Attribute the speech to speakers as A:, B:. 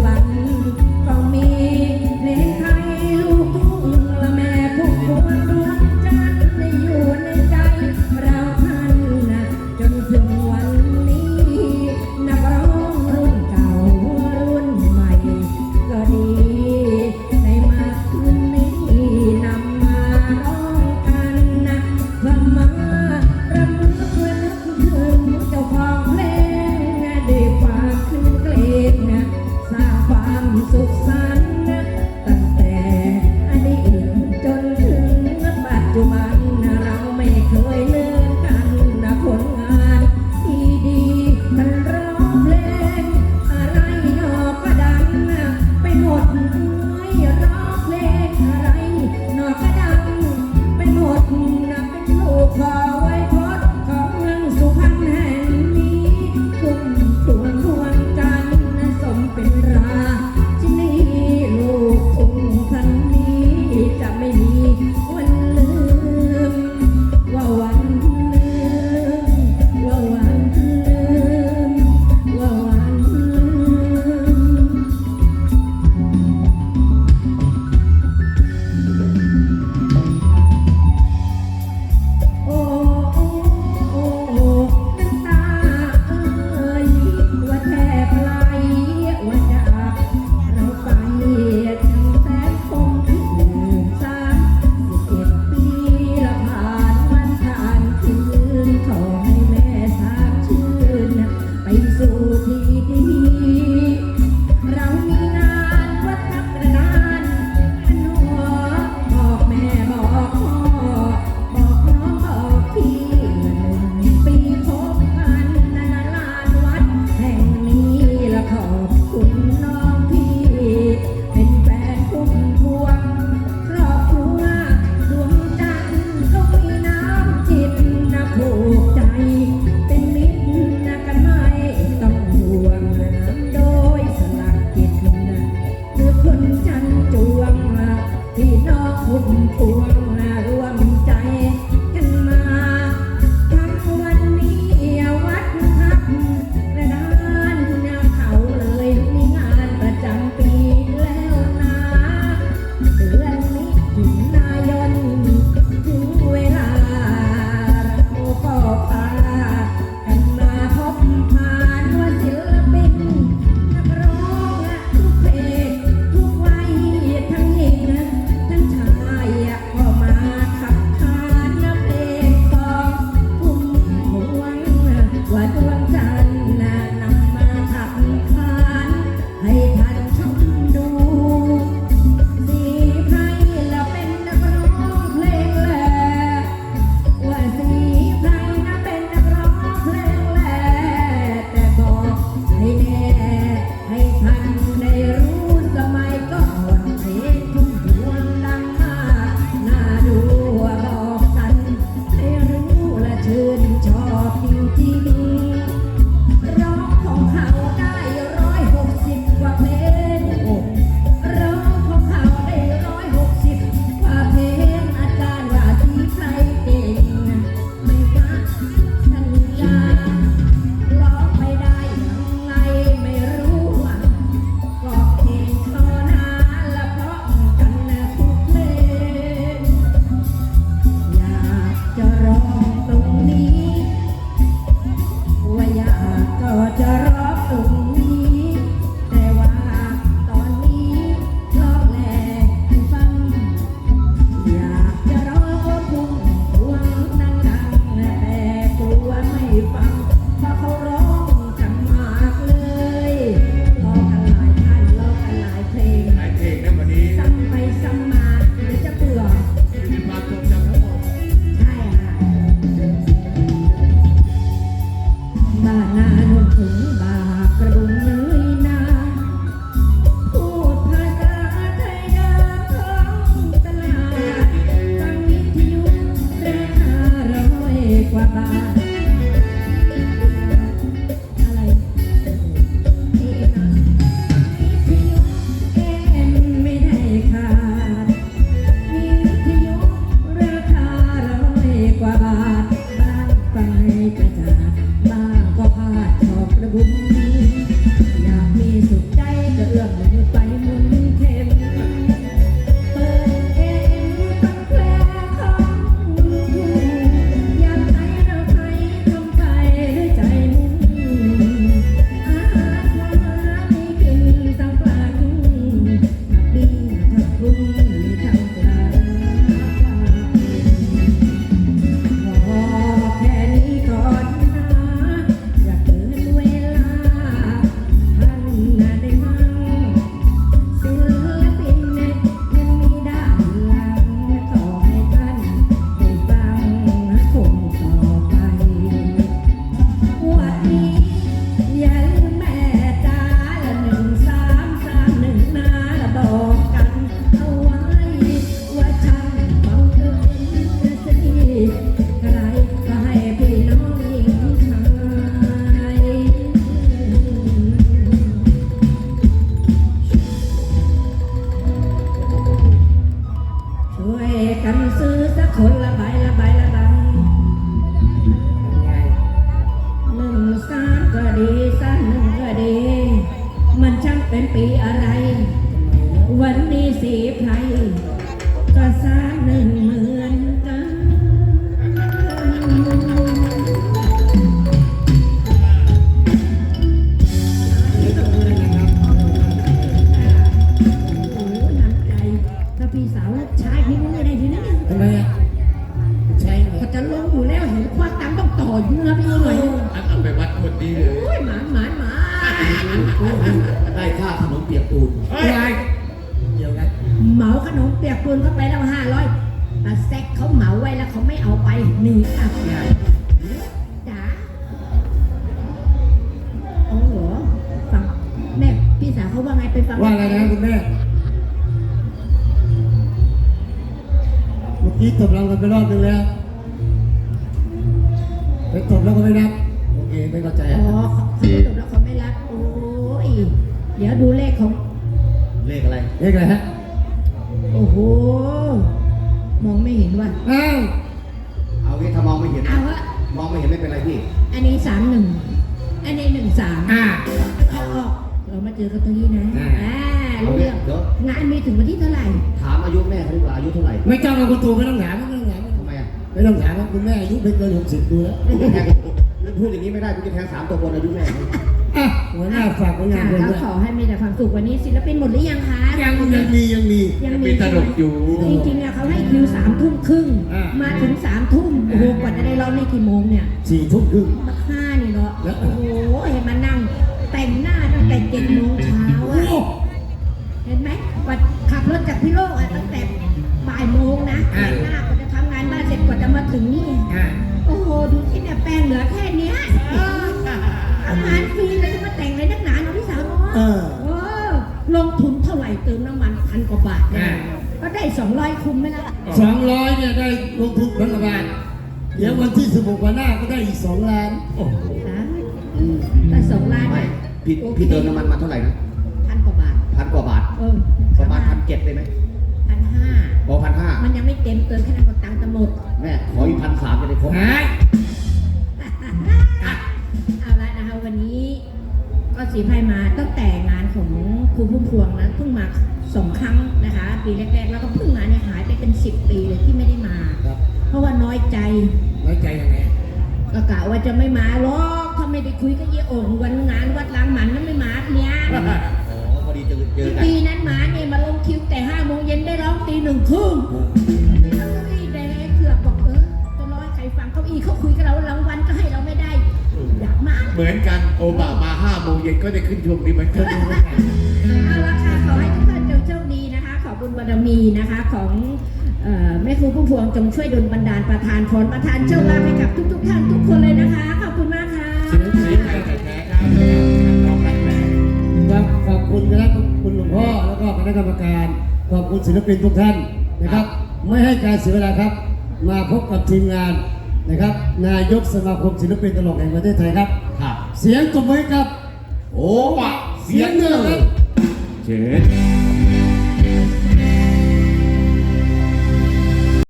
A: banget. Yeah. เป็นปีอะไร วันนี้สีไพรก็สามหนึ่งเหมือนกันโอ้น้ำใจถ้าพี่สาวชายพี่มือได้ทีนี้
B: ทำไมอะใช่เหรอ
A: ก็จะลงอยู่แล้วเห็นคว้าตังค์ต้องต่อเยื่อพี่หน่อย
C: อันเอาไปวัดคนดีเลย
A: โอ้ยหมาหมาหมา
B: ได้ค่าขนมเปียกปูน
C: เฮ้ย
B: เดียวกัน
A: เหมาขนมเปียกปูนเข้าไปแล้วห้าร้อยตาแซกเขาเหมาไว้แล้วเขาไม่เอาไปหนึ่งอะจ๋าโอ้โหฟังแม่พี่สาวเขาว่าไงไปฟัง
B: ว่าอะไรนะคุณแม่ เมื่อกี้ตบเรากันไปรอบนึงแล้วไปตบแล้วก็ไม่นับ โอเค ไม่เข้าใจ
A: อ๋
B: อะ
A: อเขาเขาตกแล้ว ดี๋ยวดูเลขของ
C: เลขอะไร
B: เลขอะไรฮะ
A: โอ้โห มองไม่เห็นว่ะ
B: อ้าว
C: เอางี้ถ้ามองไม่เห็น
A: เอาวะ
C: มองไม่เห็นไม่เป็นไรพี่
A: อันนี้สามหนึ่ง อันนี้หนึ่งสาม
B: อ่า
A: เอาออกเรามาเจอกันตรงนี้นะ
B: อ่า
A: อ่า
C: เอา
A: รู้
C: เรื่
A: เรื่
C: อ
A: องง
C: เดี๋ยว
A: งานมีถึงวันที่เท่าไหร่
C: ถามอายุแม่เขาดีกว่าอายุเท่าไหร่
B: ไม่ต้องเอาคุณตู่ไม่ต้องถามไม่ต้องถาม
C: ทำไมอะ
B: ไม่ต้องถามว่าคุณแม่อายุไม่เกินหกสิบดูแล้ว
C: กูจะแทง พูดอย่างนี้ไม่ได้กูจะแทงสามตัวบนอายุแม่
B: อะหัวหน้าฝากผลงาน
A: ค่ะ
B: เพลง
A: ก็
B: ด้วย
A: ขอให้มีแต่ความสุขวันนี้ศิลปินหมดหรือยังคะ
B: ยังยังมียังมี
A: ยังมี
C: มีตลกอยู่
A: จริงๆเนี่ยเขาให้คิวสามทุ่มครึ่ง
B: อ่า
A: มาถึงสามทุ่มโอ้โหกว่าจะได้ร้องนี่กี่โมงเนี่ย
B: สี่ทุ่มครึ่ง
A: มาห้านี่เนาะ
B: แล้ว
A: โอ้โหเห็นมานั่ง แต่งหน้าตั้งแต่เจ็ดโมงเช้า
B: โอ้
A: อะ
B: โห
A: เห็นไหมว่าขับรถจากพิโลกอะตั้งแต่บ่ายโมงนะ
B: อ่า
A: แต่งหน้ากว่าจะทำงานบ้านเสร็จกว่าจะมาถึงนี่
B: อ่า
A: โอ้โห ดูที่เนี่ยแป้งเหลือแค่เนี้ยทำงานฟรีแล้วจะมาแต่งอะไรนักหนาเนาะพี่สาวเนาะ
B: เออ
A: เออลงทุนเท่าไหร่เติมน้ำมันพันกว่าบาทเนี่ย
B: อ่า
A: ก็ได้สองร้อยคุ้มไหมล่ะ
B: สองร้อยเนี่ยได้ลงทุนพันกว่าบาทเดี๋ยววันที่16วันหน้าก็ได้อีก2ล้าน
D: โอ้โห
A: นะ
C: อืม
A: ได้สองล้าน
C: ไม่
A: นะ
C: พี่
A: โอค
C: พี่เติมน้ำมันมาเท่าไหร่นะ
A: พันกว่าบาท
C: พันกว่าบาท
A: เออ
C: ประมาณพันเจ็ดได้ไหม
A: พันห้า
C: พอพันห้า
A: มันยังไม่เต็มเติมแค่นั้นก็ตังค์จะหมด
C: แม่ขออีกพันสามจะได้ครบ
B: หาย
A: เอาละนะคะวันนี้ก็สีไพายมาตั้งแต่งานของครูพุ่มพวงนะเพิ่งมาสองครั้งนะคะ ปีแรกๆ แล้วก็เพิ่งมาเนี่ยหายไปเป็นสิบปีเลยที่ไม่ได้มา
B: ครับ
A: เพราะว่าน้อยใจ
B: ไว้ใจยังไง
A: ก็กะว่าจะไม่มาหรอกถ้าไม่ได้คุยกับเยโอ่งวันงานวัดล้างหมันนั้นไม่มาเนี่ย
C: อ๋อพอดีเจอเจอกัน
A: ปีนั้นมาเนี่ยมาลงคิวแต่ห้าโมงเย็นได้ร้องตีหนึ่งครึ่ง
D: เหมือนกันโอบามาห้าโมงเย็นก็ได้ขึ้นชมดีเหมือนกัน
A: เอาละค่ะขอให้ทุกท่านจงโชคดีนะคะ ขอบุญบารมีนะคะของเอ่อแม่ครูพุ่มพวงจงช่วยดลบันดาลประทานพรประทานโชคลาภให้กับทุกๆท่านทุกคนเลยนะคะ ขอบคุณมากค่ะ
D: เสียงเสียงแต่แท้ๆครับน้องรักแม่
B: ครับขอบคุณคณะคุณหลวงพ่อแล้วก็คณะกรรมการ ขอบคุณศิลปินทุกท่านนะครับ ไม่ให้การเสียเวลาครับ มาพบกับทีมงาน นะครับ นายกสมาคมศิลปินตลกแห่งประเทศไทยครับ
C: ครับ
B: เสียงตบมือให้กับ
D: โอบะเสียงเนอร์เชิญ